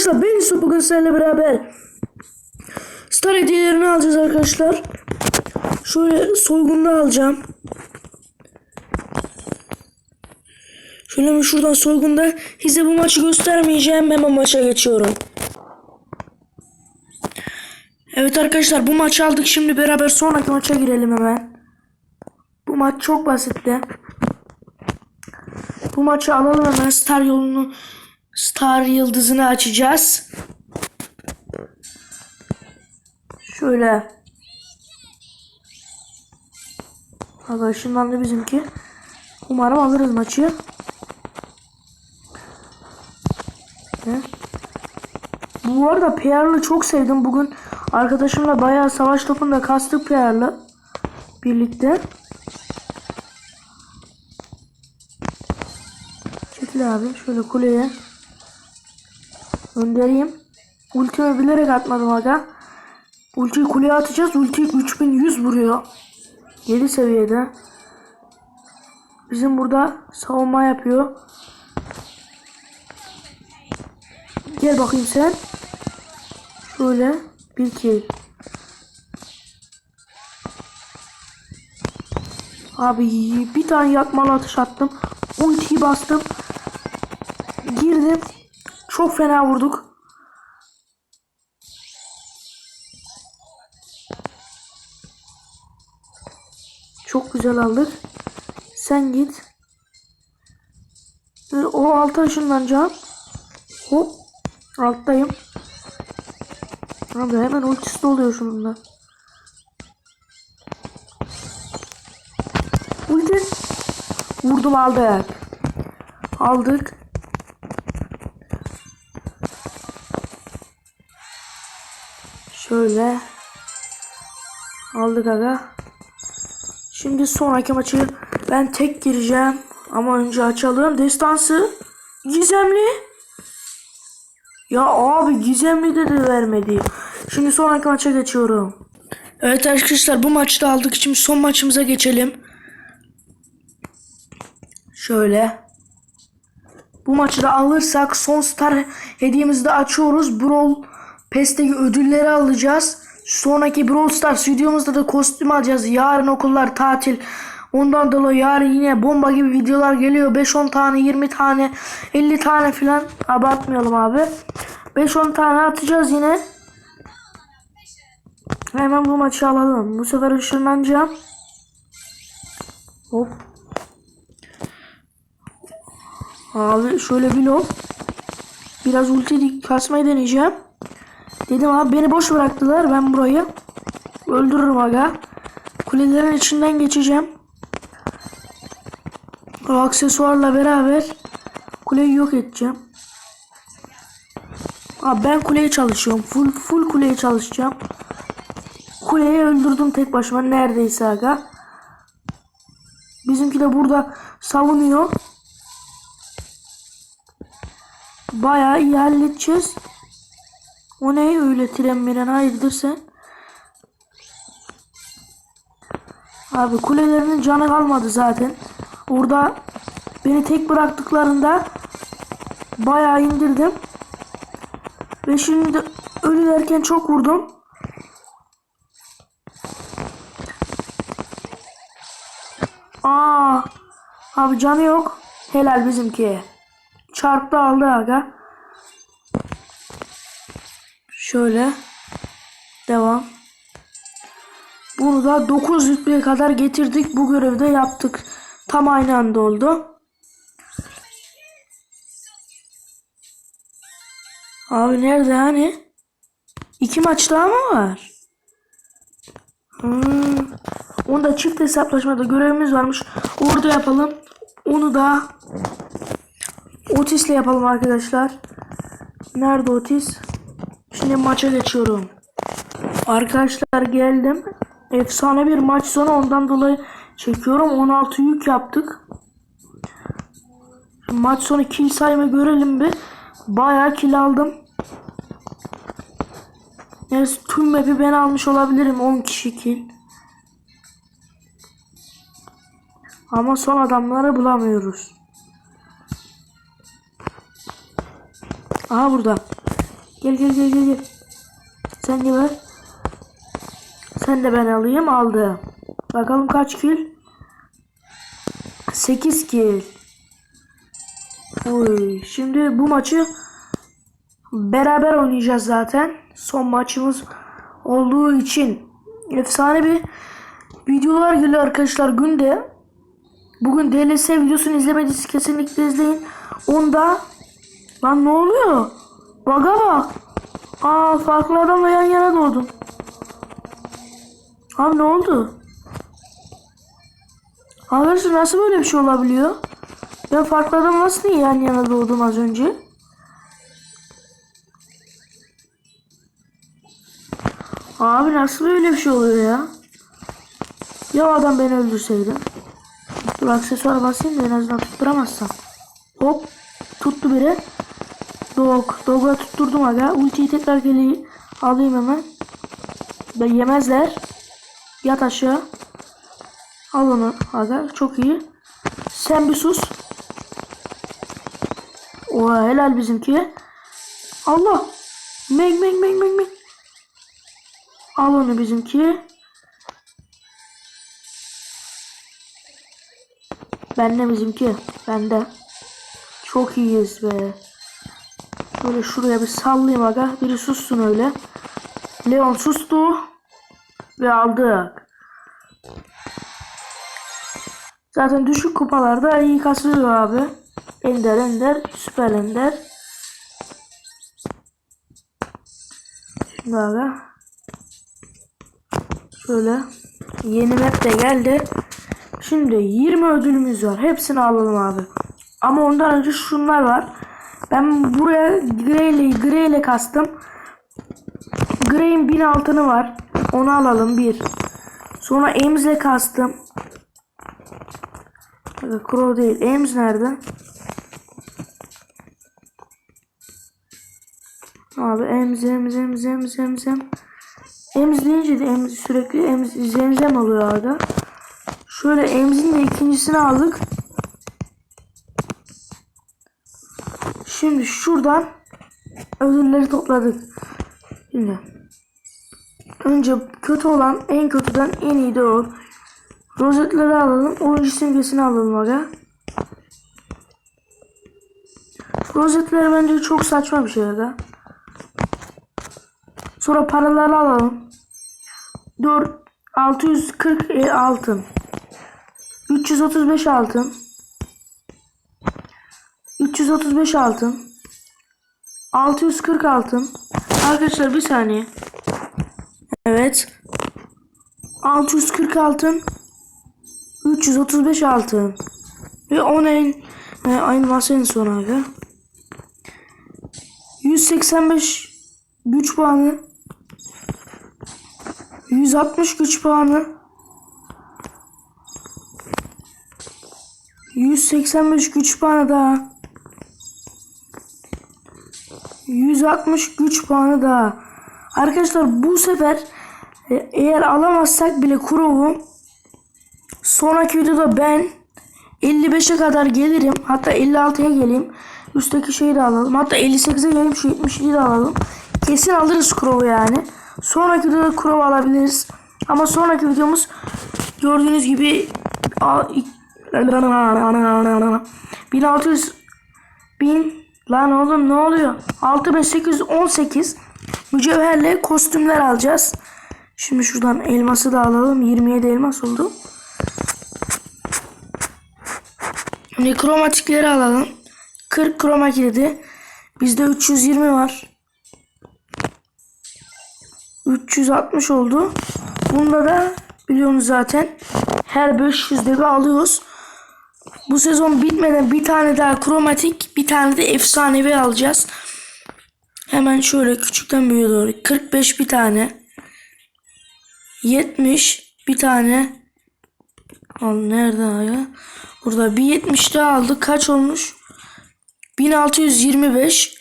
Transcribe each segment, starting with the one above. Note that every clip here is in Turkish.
arkadaşlar ben Yusuf bugün seninle beraber Star hediyelerini alacağız arkadaşlar. Şöyle soygunda alacağım. Şöyle mi şuradan soygunda size bu maçı göstermeyeceğim hemen maça geçiyorum. Evet arkadaşlar bu maçı aldık şimdi beraber sonraki maça girelim hemen. Bu maç çok basitti. Bu maçı alalım hemen star yolunu star yıldızını açacağız. Şöyle. Arkadaşımdan da bizimki. Umarım alırız maçı. Ne? Bu arada PR'lı çok sevdim. Bugün arkadaşımla bayağı savaş topunda kastık PR'lı. Birlikte. Çekil abi şöyle kuleye. Göndereyim. Ultimi bilerek atmadım aga. Ultiyi kuleye atacağız. Ulti 3100 vuruyor. 7 seviyede. Bizim burada savunma yapıyor. Gel bakayım sen. Şöyle bir kill. Abi bir tane yakmalı atış attım. Ultiyi bastım. Girdim. Çok fena vurduk. Çok güzel aldık. Sen git. Ee, O alta ışınlanacağım. Hop. Alttayım. Abi hemen ultisi oluyor şununla. Ulti. Vurdum aldık. Aldık. Şöyle. Aldık aga. Şimdi sonraki maçı ben tek gireceğim. Ama önce açalım. Destansı. Gizemli. Ya abi gizemli de de vermedi. Şimdi sonraki maça geçiyorum. Evet arkadaşlar bu maçı da aldık. Şimdi son maçımıza geçelim. Şöyle. Bu maçı da alırsak son star hediyemizi de açıyoruz. Brawl Pass'teki ödülleri alacağız. Sonraki Brawl Stars videomuzda da kostüm alacağız. Yarın okullar tatil. Ondan dolayı yarın yine bomba gibi videolar geliyor. 5-10 tane, 20 tane, 50 tane filan. Abartmayalım abi. 5-10 tane atacağız yine. Hemen bu maçı alalım. Bu sefer ışınlanacağım. Hop. Abi şöyle bir lob. Biraz ulti kasmayı deneyeceğim. Dedim abi beni boş bıraktılar. Ben burayı öldürürüm aga. Kulelerin içinden geçeceğim. O aksesuarla beraber kuleyi yok edeceğim. Abi ben kuleye çalışıyorum. Full full kuleye çalışacağım. Kuleyi öldürdüm tek başıma neredeyse aga. Bizimki de burada savunuyor. Bayağı iyi halledeceğiz. O ne öyle tren miren hayırdır sen? Abi kulelerinin canı kalmadı zaten. Orada beni tek bıraktıklarında bayağı indirdim. Ve şimdi de ölülerken çok vurdum. Aa, abi canı yok. Helal bizimki. Çarptı aldı aga. Şöyle. Devam. Bunu da 9 rütbeye kadar getirdik. Bu görevde yaptık. Tam aynı anda oldu. Abi nerede hani? İki maç daha mı var? Hmm. Onda çift hesaplaşmada görevimiz varmış. Orada yapalım. Onu da Otis'le yapalım arkadaşlar. Nerede Otis? Şimdi maça geçiyorum. Arkadaşlar geldim. Efsane bir maç sonu ondan dolayı çekiyorum. 16 yük yaptık. Maç sonu kill sayımı görelim bir. Bayağı kill aldım. Neyse tüm map'i ben almış olabilirim. 10 kişi kill. Ama son adamları bulamıyoruz. Aha burada. Gel gel gel gel. Sen de ver. Sen de ben alayım aldı. Bakalım kaç kill? 8 kill. Oy, şimdi bu maçı beraber oynayacağız zaten. Son maçımız olduğu için efsane bir videolar geliyor arkadaşlar günde. Bugün DLS videosunu izlemediyseniz kesinlikle izleyin. Onda lan ne oluyor? Baga bak. Aa farklı adamla yan yana doğdum. Abi ne oldu? Arkadaşlar nasıl böyle bir şey olabiliyor? Ben farklı adam nasıl yan yana doğdum az önce? Abi nasıl böyle bir şey oluyor ya? Ya adam beni öldürseydi? Dur aksesuar basayım da en azından tutturamazsam. Hop. Tuttu biri. Dog. Dog'a tutturdum aga. Ultiyi tekrar geri alayım hemen. Ve yemezler. Yat aşağı. Al onu aga. Çok iyi. Sen bir sus. Oha helal bizimki. Allah. Meg meg meg meg meg. Al onu bizimki. Bende bizimki. Bende. Çok iyiyiz be. Böyle şuraya bir sallayayım aga. Biri sussun öyle. Leon sustu. Ve aldık. Zaten düşük kupalarda iyi kasılıyor abi. Ender Ender. Süper Ender. Şimdi aga. Şöyle. Yeni map de geldi. Şimdi 20 ödülümüz var. Hepsini alalım abi. Ama ondan önce şunlar var. Ben buraya Grey ile, Grey ile kastım. Grey'in 1000 altını var. Onu alalım bir. Sonra Ames ile kastım. Crow değil. Ames nerede? Abi Ames, Ames, Ames, Ames, Ames, Ames. Ames deyince de Ames sürekli Ames, Zemzem oluyor abi. Şöyle Ames'in de ikincisini aldık. Şimdi şuradan ödülleri topladık. Şimdi önce kötü olan en kötüden en iyi de o. Rozetleri alalım. Oyuncu simgesini alalım aga. Rozetler bence çok saçma bir şey aga. Sonra paraları alalım. 4 640 e, altın. 335 altın. 335 altın. 640 altın. Arkadaşlar bir saniye. Evet. 640 altın. 335 altın. Ve 10 ayın e, animasyon sonu abi. 185 güç puanı. 160 güç puanı. 185 güç puanı daha. 160 güç puanı daha. Arkadaşlar bu sefer e, eğer alamazsak bile Kurov'u sonraki videoda ben 55'e kadar gelirim. Hatta 56'ya geleyim. Üstteki şeyi de alalım. Hatta 58'e geleyim. Şu 70'liği de alalım. Kesin alırız Kurov'u yani. Sonraki videoda Kurov alabiliriz. Ama sonraki videomuz gördüğünüz gibi a- 1600 bin lan oğlum ne oluyor? 6818 mücevherle kostümler alacağız. Şimdi şuradan elması da alalım. 27 elmas oldu. Şimdi kromatikleri alalım. 40 kroma kilidi. Bizde 320 var. 360 oldu. Bunda da biliyorsunuz zaten her 500'de bir alıyoruz bu sezon bitmeden bir tane daha kromatik, bir tane de efsanevi alacağız. Hemen şöyle küçükten büyüğe doğru. 45 bir tane. 70 bir tane. Al nerede ya? Burada bir 70 daha aldık. Kaç olmuş? 1625.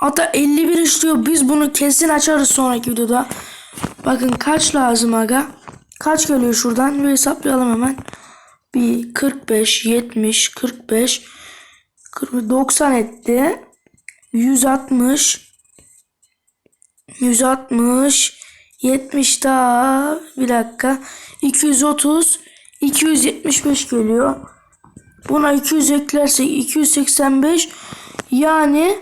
Hatta 51 işliyor. Biz bunu kesin açarız sonraki videoda. Bakın kaç lazım aga? Kaç geliyor şuradan? Bir hesaplayalım hemen. Bir 45, 70, 45, 40, 90 etti. 160, 160 70 daha bir dakika 230 275 geliyor. Buna 200 eklersek 285 yani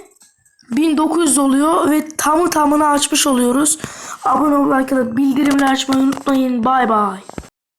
1900 oluyor ve tamı tamına açmış oluyoruz. Abone like atıp bildirimleri açmayı unutmayın. Bay bay.